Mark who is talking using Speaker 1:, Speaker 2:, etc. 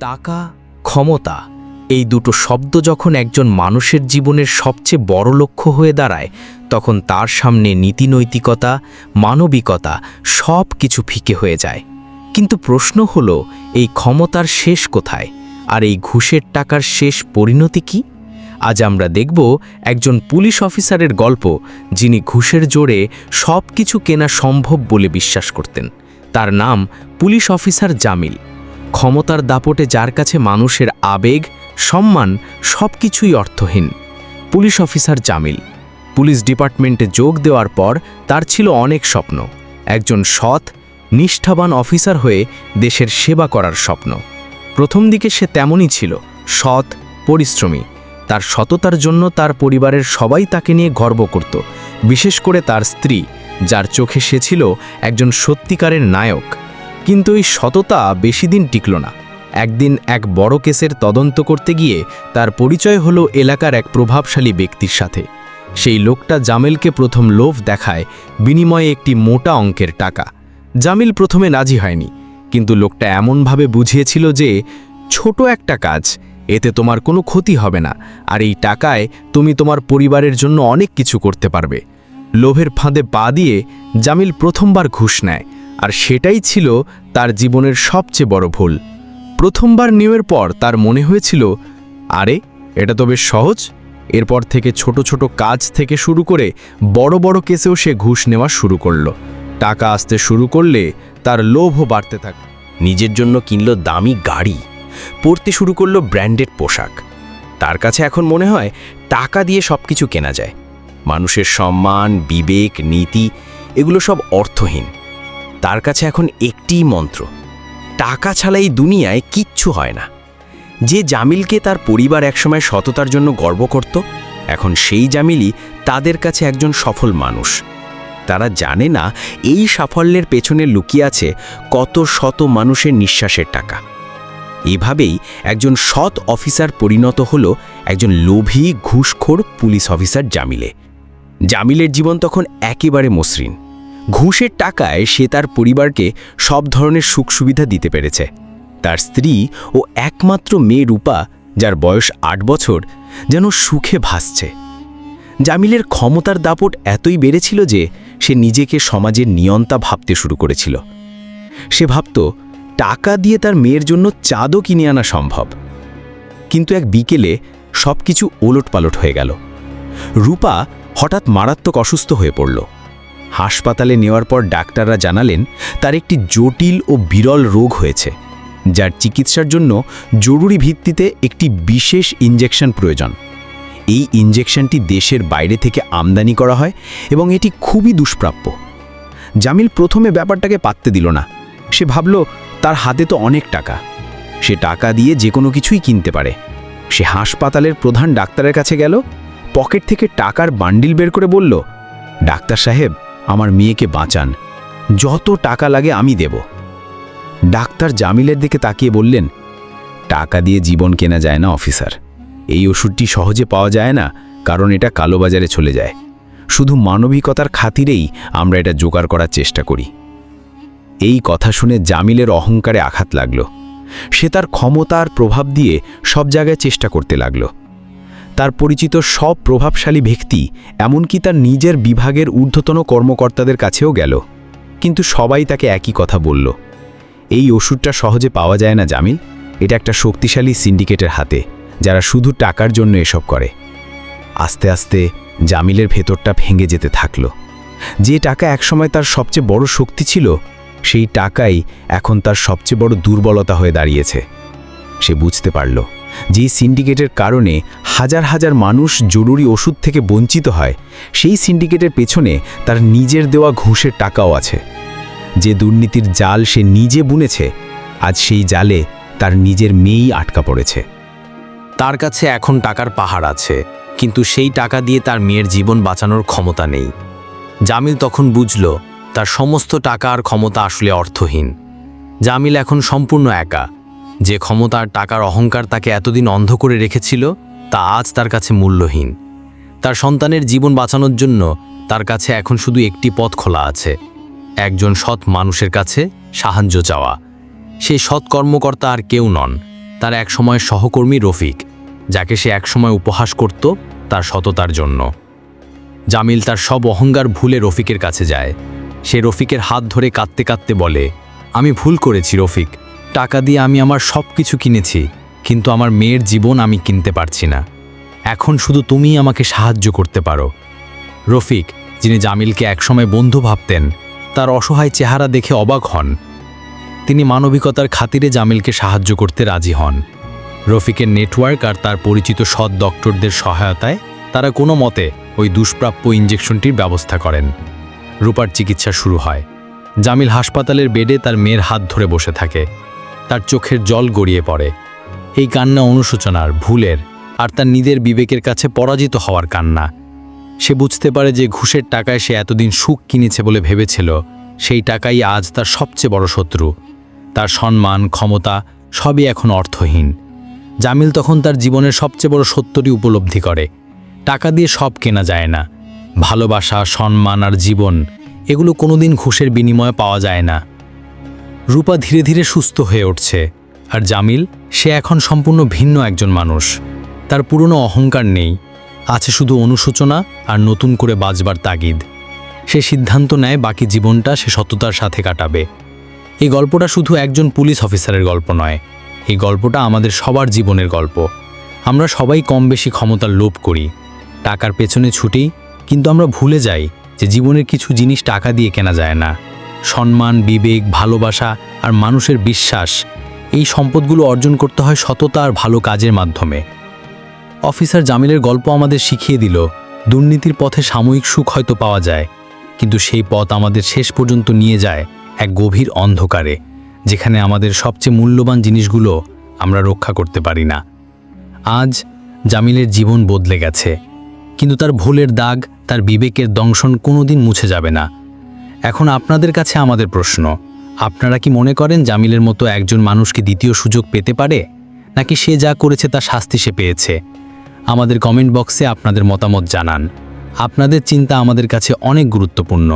Speaker 1: টাকা, ক্ষমতা এই দুটো শব্দ যখন একজন মানুষের জীবনের সবচেয়ে বড় লক্ষ্য হয়ে দাঁড়ায়, তখন তার সামনে নীতিনৈতিকতা, মানবিকতা সব কিছু ফিকে হয়ে যায়। কিন্তু প্রশ্ন হলো, এই ক্ষমতার শেষ কোথায়? আর এই ঘুষের টাকার শেষ পরিণতি কি? আজ আমরা দেখব একজন পুলিশ অফিসারের গল্প, যিনি ঘুষের জোরে সব কিছু কেনা সম্ভব বলে বিশ্বাস করতেন। তার নাম পুলিশ অফিসার জামিল। ক্ষমতার দাপটে যার কাছে মানুষের আবেগ, সম্মান সব কিছুই অর্থহীন। Police officer Jamil. পুলিশ ডিপার্টমেন্টে যোগ দেওয়ার পর তার ছিল অনেক স্বপ্ন। একজন সৎ, নিষ্ঠাবান অফিসার হয়ে দেশের সেবা করার স্বপ্ন। প্রথম দিকে সে তেমনই ছিল, সৎ, পরিশ্রমী। তার সততার জন্য তার পরিবারের সবাই তাকে নিয়ে গর্ব করত। বিশেষ করে তার স্ত্রী, যার চোখে সে ছিল একজন সত্যিকারের নায়ক। কিন্তু এই সততা বেশি দিন টিকল না। একদিন এক বড় কেসের তদন্ত করতে গিয়ে তার পরিচয় হলো এলাকার এক প্রভাবশালী ব্যক্তির সাথে। সেই লোকটা জামিলকে প্রথম লোভ দেখায় বিনিময়ে একটি মোটা অঙ্কের টাকা। জামিল প্রথমে রাজি হয়নি, কিন্তু লোকটা এমনভাবে বুঝিয়েছিল যে, ছোট একটা কাজ, এতে তোমার কোনো ক্ষতি হবে না, আর এই টাকায় তুমি তোমার পরিবারের জন্য অনেক কিছু করতে পারবে। লোভের ফাঁদে পা দিয়ে জামিল প্রথমবার ঘুষ নেয়। আর সেটাই ছিল তার জীবনের সবচেয়ে বড় ভুল। প্রথমবার নেওয়ার পর তার মনে হয়েছিল, আরে, এটা তো বেশ সহজ। এরপর থেকে ছোট ছোট কাজ থেকে শুরু করে বড় বড় কেসেও সে ঘুষ নেওয়া শুরু করল। টাকা আসতে শুরু করলে তার লোভও বাড়তে থাকে। নিজের জন্য কিনল দামি গাড়ি, পরতে শুরু করল ব্র্যান্ডেড পোশাক। তার কাছে এখন মনে হয় টাকা দিয়ে সব কিছু কেনা যায়। মানুষের সম্মান, বিবেক, নীতি, এগুলো সব অর্থহীন। তার কাছে এখন একটিই মন্ত্র, টাকা ছাড়া এই দুনিয়ায় কিচ্ছু হয় না। যে জামিলকে তার পরিবার একসময় সততার জন্য গর্ব করত, এখন সেই জামিলই তাদের কাছে একজন সফল মানুষ। তারা জানে না এই সাফল্যের পেছনে লুকিয়ে আছে কত শত মানুষের নিঃশ্বাসের টাকা। এভাবেই একজন সৎ অফিসার পরিণত হল একজন লোভী, ঘুষখোর পুলিশ অফিসার জামিলে। জামিলের জীবন তখন একেবারে মসৃণ। ঘুষের টাকায় সে তার পরিবারকে সব ধরনের সুখ সুবিধা দিতে পেরেছে। তার স্ত্রী ও একমাত্র মেয়ে রূপা, যার বয়স আট বছর, যেন সুখে ভাসছে। জামিলের ক্ষমতার দাপট এতই বেড়েছিল যে সে নিজেকে সমাজের নিয়ন্তা ভাবতে শুরু করেছিল। সে ভাবত, টাকা দিয়ে তার মেয়ের জন্য চাঁদও কিনে আনা সম্ভব। কিন্তু এক বিকেলে সব কিছু ওলটপালট হয়ে গেল। রূপা হঠাৎ মারাত্মক অসুস্থ হয়ে পড়ল। হাসপাতালে নেওয়ার পর ডাক্তাররা জানালেন, তার একটি জটিল ও বিরল রোগ হয়েছে, যার চিকিৎসার জন্য জরুরি ভিত্তিতে একটি বিশেষ ইঞ্জেকশন প্রয়োজন। এই ইঞ্জেকশনটি দেশের বাইরে থেকে আমদানি করা হয় এবং এটি খুবই দুষ্প্রাপ্য। জামিল প্রথমে ব্যাপারটাকে পাত্তে দিল না। সে ভাবল, তার হাতে তো অনেক টাকা। সে টাকা দিয়ে যে কোনো কিছুই কিনতে পারে। সে হাসপাতালের প্রধান ডাক্তারের কাছে গেল, পকেট থেকে টাকার বান্ডিল বের করে বলল, ডাক্তার সাহেব আমার মেয়েকে বাঁচান। যত টাকা লাগে আমি দেব। ডাক্তার জামিলের দিকে তাকিয়ে বললেন, টাকা দিয়ে জীবন কেনা যায় না, অফিসার। এই ওষুধটি সহজে পাওয়া যায় না, কারণ এটা কালোবাজারে চলে যায়। শুধু মানবিকতার খাতিরেই আমরা এটা জোগাড় করার চেষ্টা করি। এই কথা শুনে জামিলের অহংকারে আঘাত লাগল। সে তার ক্ষমতার প্রভাব দিয়ে সব জায়গায় চেষ্টা করতে লাগল। তার পরিচিত সব প্রভাবশালী ব্যক্তি, এমনকি তার নিজের বিভাগের ঊর্ধ্বতন কর্মকর্তাদের কাছেও গেল। কিন্তু সবাই তাকে একই কথা বলল। এই ওষুধটা সহজে পাওয়া যায় না, জামিল। এটা একটা শক্তিশালী সিন্ডিকেটের হাতে, যারা শুধু টাকার জন্য এসব করে। আস্তে আস্তে জামিলের ভেতরটা ভেঙে যেতে থাকল। যে টাকা একসময় তার সবচেয়ে বড় শক্তি ছিল, সেই টাকাই এখন তার সবচেয়ে বড় দুর্বলতা হয়ে দাঁড়িয়েছে। সে বুঝতে পারল। যে সিন্ডিকেটের কারণে হাজার হাজার মানুষ জরুরি ওষুধ থেকে বঞ্চিত হয়, সেই সিন্ডিকেটের পেছনে তার নিজের দেওয়া ঘুষের টাকাও আছে। যে দুর্নীতির জাল সে নিজে বুনেছে, আজ সেই জালে তার নিজের মেয়েই আটকা পড়েছে।
Speaker 2: তার কাছে এখন টাকার পাহাড় আছে, কিন্তু সেই টাকা দিয়ে তার মেয়ের জীবন বাঁচানোর ক্ষমতা নেই। জামিল তখন বুঝল, তার সমস্ত টাকা আর ক্ষমতা আসলে অর্থহীন। জামিল এখন সম্পূর্ণ একা যে ক্ষমতা আর টাকার অহংকার তাকে এতদিন অন্ধ করে রেখেছিল, তা আজ তার কাছে মূল্যহীন। তার সন্তানের জীবন বাঁচানোর জন্য তার কাছে এখন শুধু একটি পথ খোলা আছে, একজন সৎ মানুষের কাছে সাহায্য চাওয়া। সেই সৎ কর্মকর্তা আর কেউ নন, তার একসময় সহকর্মী রফিক, যাকে সে একসময় উপহাস করত তার সততার জন্য। জামিল তার সব অহংকার ভুলে রফিকের কাছে যায়। সে রফিকের হাত ধরে কাঁদতে কাঁদতে বলে, আমি ভুল করেছি রফিক টাকা দিয়ে আমি আমার সব কিছু কিনেছি, কিন্তু আমার মেয়ের জীবন আমি কিনতে পারছি না। এখন শুধু তুমিই আমাকে সাহায্য করতে পারো। রফিক, যিনি জামিলকে একসময় বন্ধু ভাবতেন, তার অসহায় চেহারা দেখে অবাক হন। তিনি মানবিকতার খাতিরে জামিলকে সাহায্য করতে রাজি হন। রফিকের নেটওয়ার্ক আর তার পরিচিত সৎ ডক্টরদের সহায়তায় তারা কোনো মতে ওই দুষ্প্রাপ্য ইঞ্জেকশনটির ব্যবস্থা করেন। রূপার চিকিৎসা শুরু হয়। জামিল হাসপাতালের বেডে তার মেয়ের হাত ধরে বসে থাকে। তার চোখের জল গড়িয়ে পড়ে। এই কান্না অনুশোচনার, ভুলের আর তার নিজের বিবেকের কাছে পরাজিত হওয়ার কান্না। সে বুঝতে পারে যে ঘুষের টাকায় সে এতদিন সুখ কিনেছে বলে ভেবেছিল, সেই টাকাই আজ তার সবচেয়ে বড় শত্রু। তার সম্মান, ক্ষমতা সবই এখন অর্থহীন। জামিল তখন তার জীবনের সবচেয়ে বড় সত্যটি উপলব্ধি করে। টাকা দিয়ে সব কেনা যায় না। ভালোবাসা, সম্মান আর জীবন, এগুলো কোনোদিন ঘুষের বিনিময়ে পাওয়া যায় না। রূপা ধীরে ধীরে সুস্থ হয়ে উঠছে। আর জামিল, সে এখন সম্পূর্ণ ভিন্ন একজন মানুষ। তার পুরনো অহংকার নেই। আছে শুধু অনুশোচনা আর নতুন করে বাজবার তাগিদ। সে সিদ্ধান্ত নেয় বাকি জীবনটা সে সততার সাথে কাটাবে। এই গল্পটা শুধু একজন পুলিশ অফিসারের গল্প নয়। এই গল্পটা আমাদের সবার জীবনের গল্প। আমরা সবাই কম বেশি ক্ষমতার লোভ করি। টাকার পেছনে ছুটি, কিন্তু আমরা ভুলে যাই যে জীবনের কিছু জিনিস টাকা দিয়ে কেনা যায় না। সম্মান, বিবেক, ভালোবাসা আর মানুষের বিশ্বাস, এই সম্পদগুলো অর্জন করতে হয় সততা আর ভালো কাজের মাধ্যমে। অফিসার জামিলের গল্প আমাদের শিখিয়ে দিল, দুর্নীতির পথে সাময়িক সুখ হয়তো পাওয়া যায়, কিন্তু সেই পথ আমাদের শেষ পর্যন্ত নিয়ে যায় এক গভীর অন্ধকারে, যেখানে আমাদের সবচেয়ে মূল্যবান জিনিসগুলো আমরা রক্ষা করতে পারি না। আজ জামিলের জীবন বদলে গেছে, কিন্তু তার ভুলের দাগ, তার বিবেকের দংশন কোনোদিন মুছে যাবে না। এখন আপনাদের কাছে আমাদের প্রশ্ন, আপনারা কি মনে করেন জামিলের মতো একজন মানুষকে দ্বিতীয় সুযোগ পেতে পারে? নাকি সে যা করেছে তা শাস্তি সে পেয়েছে? আমাদের কমেন্ট বক্সে আপনাদের মতামত জানান। আপনাদের চিন্তা আমাদের কাছে অনেক গুরুত্বপূর্ণ।